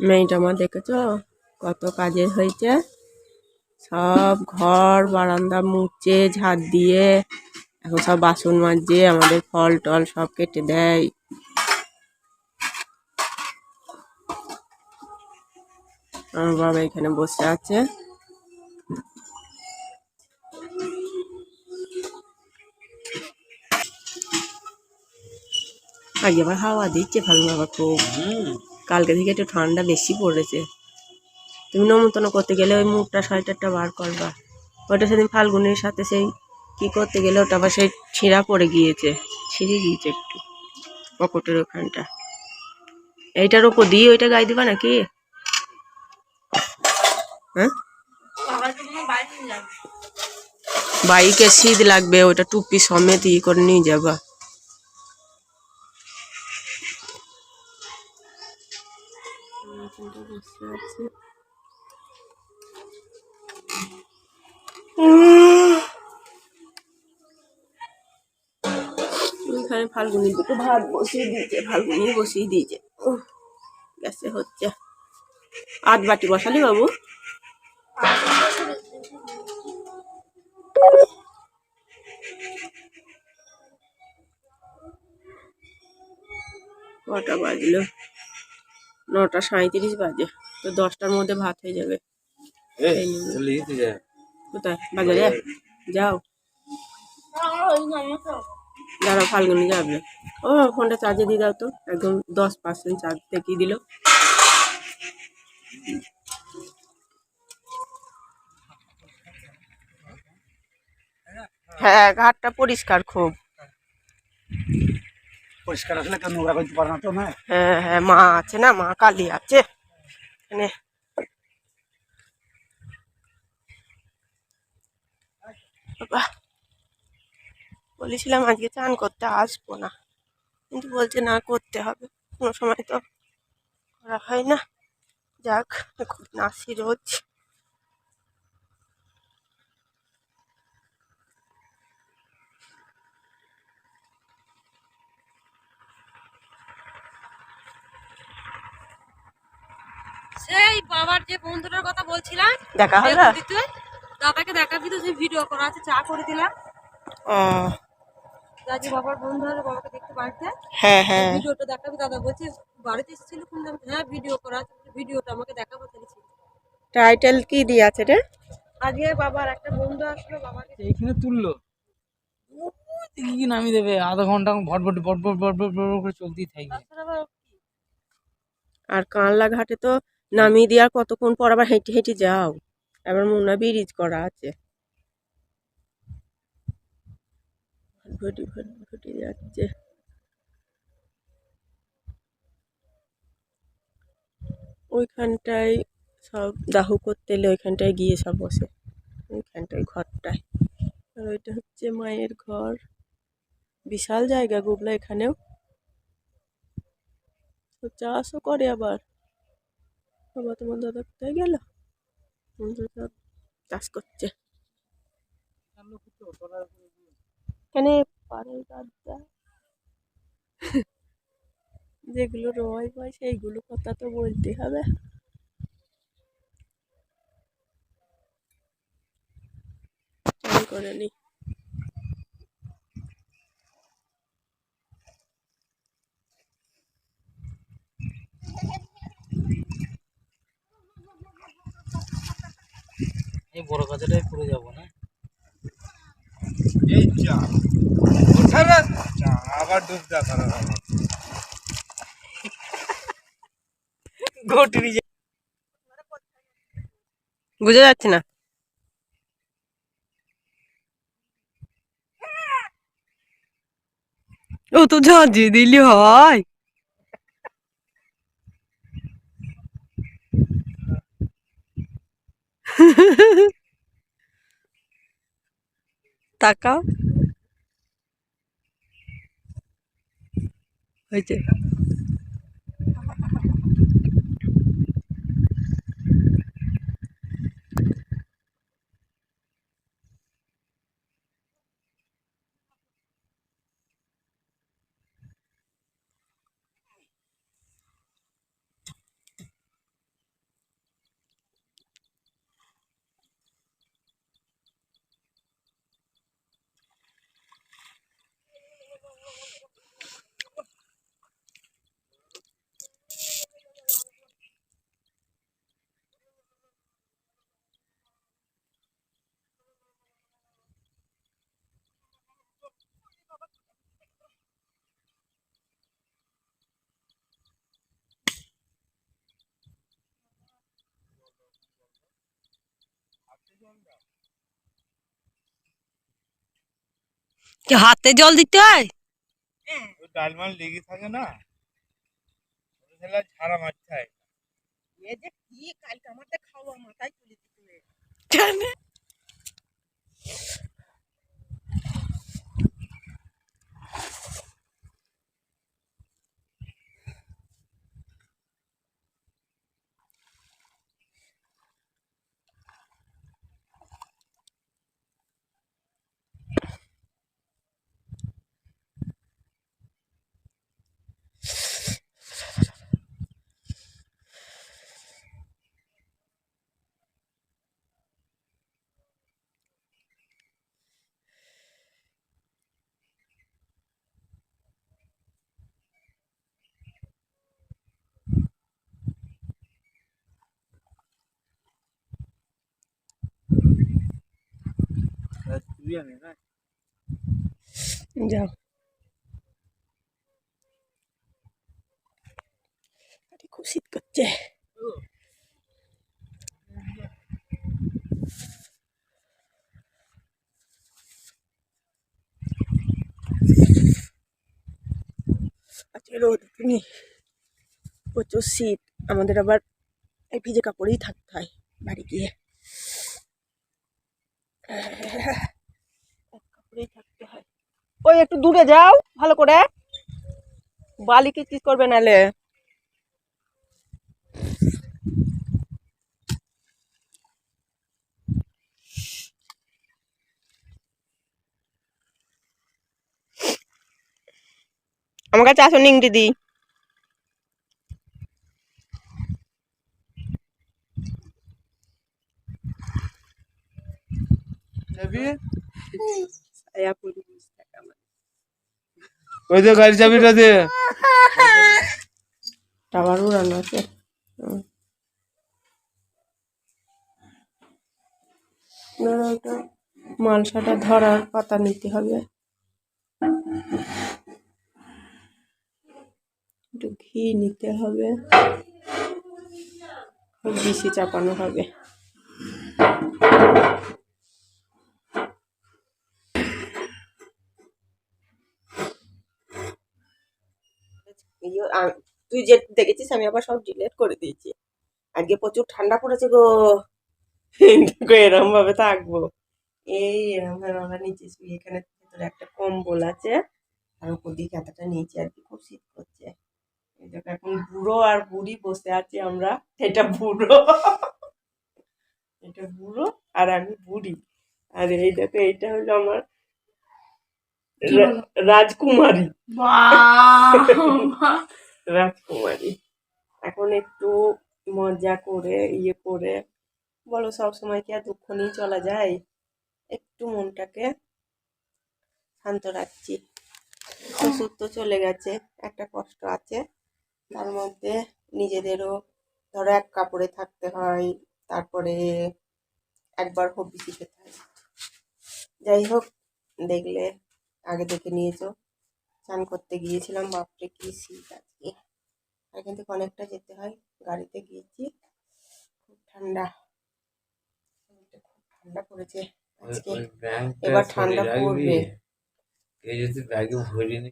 মেয়েটা আমার দেখেছ? কত কাজের হয়েছে? সব ঘর, বারান্দা মুছে ঝাড় দিয়ে, এখন সব বাসন মাজছে আমাদের ফল টল সব কেটে দেয়। আমার বাবা এখানে বসে আছে। আগে আবার হাওয়া দিচ্ছে, ভালো বাবা খুব। কালকে থেকে একটু ঠান্ডা বেশি পড়েছে। তুমি নমন্তন্ন করতে গেলে ওই মুখটা, সোয়েটারটা বার করবা। ওটা সেদিন ফাল্গুনের সাথে সেই কি করতে গেলে ওটা আবার সেই ছিঁড়া পড়ে গিয়েছে, ছিঁড়ে গিয়েছে একটু পকেটের ওখানটা। এইটার ওপর দিয়ে ওইটা গায়ে দিবা নাকি? হ্যাঁ? বাইকে শীত লাগবে, ওটা টুপি সমেত ই করে নিয়ে যাবা। বসে আছে ওইখানে ফাল্গুনি দুটো ভাত বসিয়ে দিয়েছে ফাল্গুনি বসিয়ে দিয়েছে। উহ, গ্যাসে হচ্ছে। আধ বাটি বসালি বাবু? কটা বাজলো? নটা সাঁইত্রিশ বাজে। তো দশটার মধ্যে ভাত হয়ে যাবে। কোথায়? বাজারে? যাও। দাঁড়াও ফাল্গুনি যাবে। ও ফোনটা চার্জে দিয়ে দাও তো। একদম দশ পার্সেন্ট চার্জ থেকে দিল। হ্যাঁ ঘাটটা পরিষ্কার খুব। পরিষ্কার আসলে কেউ নোংরা করতে পারে না তো না হ্যাঁ হ্যাঁ মা আছে না, মা কালী আছে। এখানে। বাবা, বলেছিলাম আজকে চান করতে আসব না, কিন্তু বলছে না, করতে হবে। কোনো সময় তো করা হয় না। যাক, এখন আসি রোজ। সেই বাবার যে বন্ধুটার কথা বলছিলাম দেখা হলো? দাদাকে দেখাবি তো সেই ভিডিও করা আছে চা করে দিলাম। ও। দাদি বাবার বন্ধু আর বাবাকে দেখতে বাড়িতে হ্যাঁ হ্যাঁ। ভিডিওটা দেখাবি দাদা বলছে বাড়িতে এসেছিল কিন্তু হ্যাঁ ভিডিও করা আছে ভিডিওটা আমাকে দেখাবো তাহলে। টাইটেল কি দিয়ে আছে রে আজকে বাবার একটা বন্ধু আসলো বাবাকে এইখানে তুললো। কি কি নামিয়ে দেবে আধা ঘণ্টা ভট ভট ভট ভট ভট ভট ভট করে চলতেই থাকবে আর কানলা ঘাটে তো নামিয়ে দিয়ে আর কতক্ষণ পর আবার হেঁটে হেঁটে যাও। এবার মুন্না ব্রিজ করা আছে। ওইখানটায় সব দাহ করতে এলে ওইখানটায় গিয়ে সব বসে। ওইখানটায় ঘরটায়। আর ওইটা হচ্ছে মায়ের ঘর। বিশাল জায়গা গুবলা এখানেও। চাষও করে আবার। বাবা, তোমার দাদা কোথায় গেল? চাষ করছে। কেন পারে দাদা যেগুলো রয় পায় সেইগুলো কথা তো বলতে হবে। করে নি। কাজটাই করে যাব না। এই চা চা আবার ডুব করা বুঝে যাচ্ছে না। ও তো ঝাঁঝিয়ে দিলি হয়। তাকাও হয়েছে হাতে জল দিতে হয়? ডালমাল ডাল লেগে থাকে না ওটা তাহলে আর কালকে আমাদের খাওয়া মাথায় তুলে না যাও খুব শীত করছে আজকে রোদ নেই প্রচুর শীত আমাদের আবার এই ভিজে কাপড়েই থাকতে হয় বাড়ি গিয়ে ওই একটু দূরে যাও ভালো করে। বালিকে কি করবে নালে। আমার কাছে আসো নিং দিদি বসে থাকা আমার। ওই যে গাড়ি চাবিটা দে টাওয়ার উড়ানো আছে। ওটা মালসাটা ধরার পাতা নিতে হবে। একটু ঘি নিতে হবে। বেশি চাপানো হবে ইয়ে, আ- তুই যে দেখেছিস আমি আবার সব ডিলেট করে দিয়েছি। আজকে প্রচুর ঠান্ডা পড়েছে গো। এরম ভাবে থাকব। এই এরম ভাবে আমরা নিচে শুই এখানে ভেতরে একটা কম্বল আছে। আর উপর দিয়ে কাঁথাটা নিচে আর কি খুব শীত করছে। এই দেখো এখন বুড়ো আর বুড়ি বসে আছি আমরা। এটা বুড়ো। এটা বুড়ো আর আমি বুড়ি। আর এই দেখো এইটা হলো আমার রাজকুমারী। রাজকুমারী এখন একটু মজা করে ইয়ে করে, বলো সবসময় কি আর দুঃখ নিয়ে চলা যায়? একটু মনটাকে শান্ত রাখছি। শ্বশুর তো চলে গেছে, একটা কষ্ট আছে। তার মধ্যে নিজেদেরও ধরো এক কাপড়ে থাকতে হয়, তারপরে একবার হবি খেতে হয়। যাই হোক, দেখলে আগে দেখে নিয়েছো। চান করতে গিয়েছিলাম বাপরে কি শীত আজকে। এখান থেকে অনেকটা যেতে হয় গাড়িতে গিয়েছি খুব ঠান্ডা। খুব ঠান্ডা পড়েছে আজকে। এবার ঠান্ডা পড়বে। এই যদি ব্যাগে ভরে নি